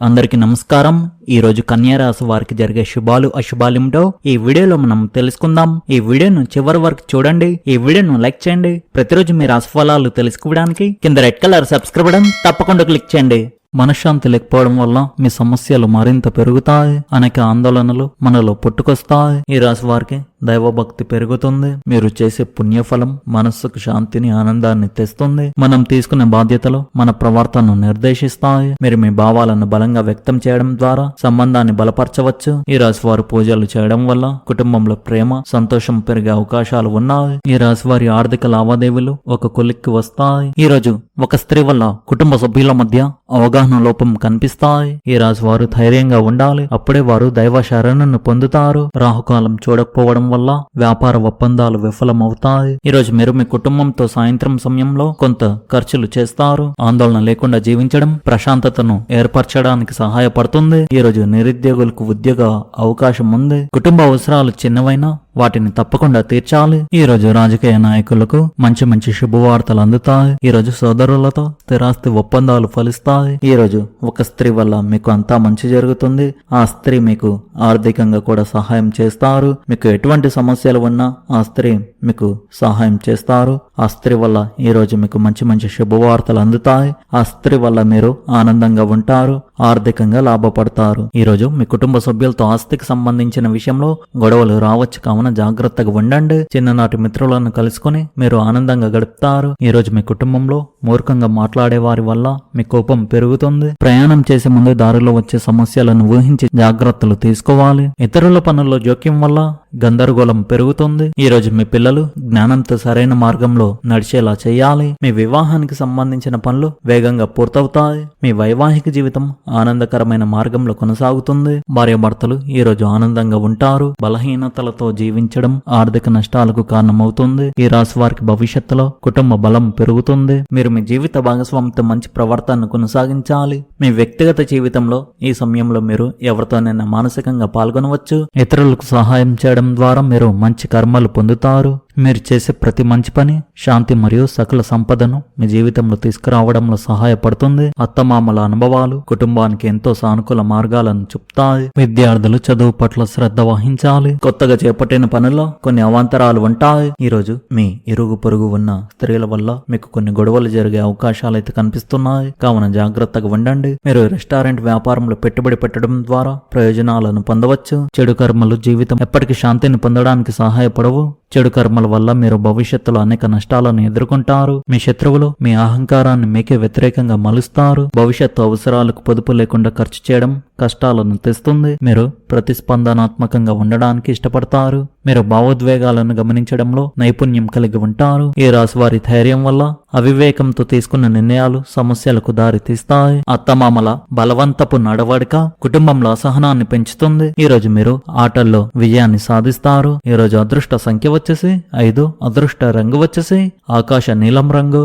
అందరికీ నమస్కారం. ఈ రోజు రాశి వారికి జరిగే శుభాలు అశుభాలేమిటో ఈ వీడియోలో మనం తెలుసుకుందాం. ఈ వీడియోను చివరి వరకు చూడండి. ఈ వీడియోను లైక్ చేయండి. ప్రతిరోజు మీ రాశి ఫలాలు తెలుసుకోవడానికి కింద రెడ్ కలర్ సబ్స్క్రైబ్ బటన్ తప్పకుండా క్లిక్ చేయండి. మనశ్శాంతి లేకపోవడం వల్ల మీ సమస్యలు మరింత పెరుగుతాయి. అనేక ఆందోళనలు మనలో పుట్టుకొస్తాయి. ఈ రాశి వారికి దైవభక్తి పెరుగుతుంది. మీరు చేసే పుణ్యఫలం మనస్సుకు శాంతిని ఆనందాన్ని తెస్తుంది. మనం తీసుకునే బాధ్యతలు మన ప్రవర్తనను నిర్దేశిస్తాయి. మీరు మీ భావాలను బలంగా వ్యక్తం చేయడం ద్వారా సంబంధాన్ని బలపరచవచ్చు. ఈ రాశి వారు పూజలు చేయడం వల్ల కుటుంబంలో ప్రేమ సంతోషం పెరిగే అవకాశాలు ఉన్నాయి. ఈ రాశి వారి ఆర్థిక లావాదేవీలు ఒక కొలిక్కి వస్తాయి. ఈ రోజు ఒక స్త్రీ వల్ల కుటుంబ సభ్యుల మధ్య అవగాహన లోపం కనిపిస్తాయి. ఈ రాశి వారు ధైర్యంగా ఉండాలి. అప్పుడే వారు దైవ శరణను పొందుతారు. రాహుకాలం చూడకపోవడం వల్ల వ్యాపార ఒప్పందాలు విఫలమవుతాయి. ఈ రోజు మీరు మీ కుటుంబంతో సాయంత్రం సమయంలో కొంత ఖర్చులు చేస్తారు. ఆందోళన లేకుండా జీవించడం ప్రశాంతతను ఏర్పరచడానికి సహాయపడుతుంది. ఈ రోజు నిరుద్యోగులకు ఉద్యోగ అవకాశం ఉంది. కుటుంబ అవసరాలు చిన్నవైనా వాటిని తప్పకుండా తీర్చాలి. ఈ రోజు రాజకీయ నాయకులకు మంచి మంచి శుభవార్తలు అందుతాయి. ఈ రోజు సోదరులతో స్థిరాస్తి ఒప్పందాలు ఫలిస్తాయి. ఈ రోజు ఒక స్త్రీ వల్ల మీకు అంతా మంచి జరుగుతుంది. ఆ స్త్రీ మీకు ఆర్థికంగా కూడా సహాయం చేస్తారు. మీకు ఎటువంటి సమస్యలు ఉన్నా ఆ స్త్రీ మీకు సహాయం చేస్తారు. ఆ స్త్రీ వల్ల ఈ రోజు మీకు మంచి మంచి శుభవార్తలు అందుతాయి. ఆ స్త్రీ వల్ల మీరు ఆనందంగా ఉంటారు ఆర్థికంగా లాభపడతారు. ఈరోజు మీ కుటుంబ సభ్యులతో ఆస్తికి సంబంధించిన విషయంలో గొడవలు రావచ్చు. కావున జాగ్రత్తగా ఉండండి. చిన్ననాటి మిత్రులను కలుసుకొని మీరు ఆనందంగా గడుపుతారు. ఈరోజు మీ కుటుంబంలో మూర్ఖంగా మాట్లాడే వారి వల్ల మీ కోపం పెరుగుతుంది. ప్రయాణం చేసే ముందు దారిలో వచ్చే సమస్యలను ఊహించి జాగ్రత్తలు తీసుకోవాలి. ఇతరుల పనుల్లో జోక్యం వల్ల గందరగోళం పెరుగుతుంది. ఈ రోజు మీ పిల్లలు జ్ఞానంతో సరైన మార్గంలో నడిచేలా చేయాలి. మీ వివాహానికి సంబంధించిన పనులు వేగంగా పూర్తవుతాయి. మీ వైవాహిక జీవితం ఆనందకరమైన మార్గంలో కొనసాగుతుంది. భార్యాభర్తలు ఈ రోజు ఆనందంగా ఉంటారు. బలహీనతలతో జీవించడం ఆర్థిక నష్టాలకు కారణమవుతుంది. ఈ రాశి వారికి భవిష్యత్తులో కుటుంబ బలం పెరుగుతుంది. మీరు మీ జీవిత భాగస్వామితో మంచి ప్రవర్తనను కొనసాగించాలి. మీ వ్యక్తిగత జీవితంలో ఈ సమయంలో మీరు ఎవరితోనైనా మానసికంగా పాల్గొనవచ్చు. ఇతరులకు సహాయం చేయడం ద్వారా మీరు మంచి కర్మలు పొందుతారు. మీరు చేసే ప్రతి మంచి పని శాంతి మరియు సకల సంపదను మీ జీవితంలో తీసుకురావడంలో సహాయపడుతుంది. అత్తమామల అనుభవాలు కుటుంబానికి ఎంతో సానుకూల మార్గాలను చూపుతాయి. విద్యార్థులు చదువు పట్ల శ్రద్ధ వహించాలి. కొత్తగా చేపట్టిన పనుల్లో కొన్ని అవాంతరాలు ఉంటాయి. ఈ రోజు మీ ఇరుగు పొరుగు ఉన్న స్త్రీల వల్ల మీకు కొన్ని గొడవలు జరిగే అవకాశాలు అయితే కనిపిస్తున్నాయి. కావున జాగ్రత్తగా ఉండండి. మీరు రెస్టారెంట్ వ్యాపారంలో పెట్టుబడి పెట్టడం ద్వారా ప్రయోజనాలను పొందవచ్చు. చెడు కర్మలు జీవితం ఎప్పటికీ శాంతిని పొందడానికి సహాయపడవు. చెడు కర్మల వల్ల మీరు భవిష్యత్తులో అనేక నష్టాలను ఎదుర్కొంటారు. మీ శత్రువులు మీ అహంకారాన్ని మీకే వ్యతిరేకంగా మలుస్తారు. భవిష్యత్తు అవసరాలకు పొదుపు లేకుండా ఖర్చు చేయడం కష్టాలను తెస్తుంది. మీరు ప్రతిస్పందనాత్మకంగా ఉండడానికి ఇష్టపడతారు. మీరు భావోద్వేగాలను గమనించడంలో నైపుణ్యం కలిగి ఉంటారు. ఈ రాశి వారి ధైర్యం వల్ల అవివేకంతో తీసుకున్న నిర్ణయాలు సమస్యలకు దారితీస్తాయి. అత్తమామల బలవంతపు నడవడిక కుటుంబంలో అసహనాన్ని పెంచుతుంది. ఈ రోజు మీరు ఆటల్లో విజయాన్ని సాధిస్తారు. ఈ రోజు అదృష్ట సంఖ్య వచ్చేసి ఐదు అదృష్ట రంగు వచ్చేసి ఆకాశ నీలం రంగు.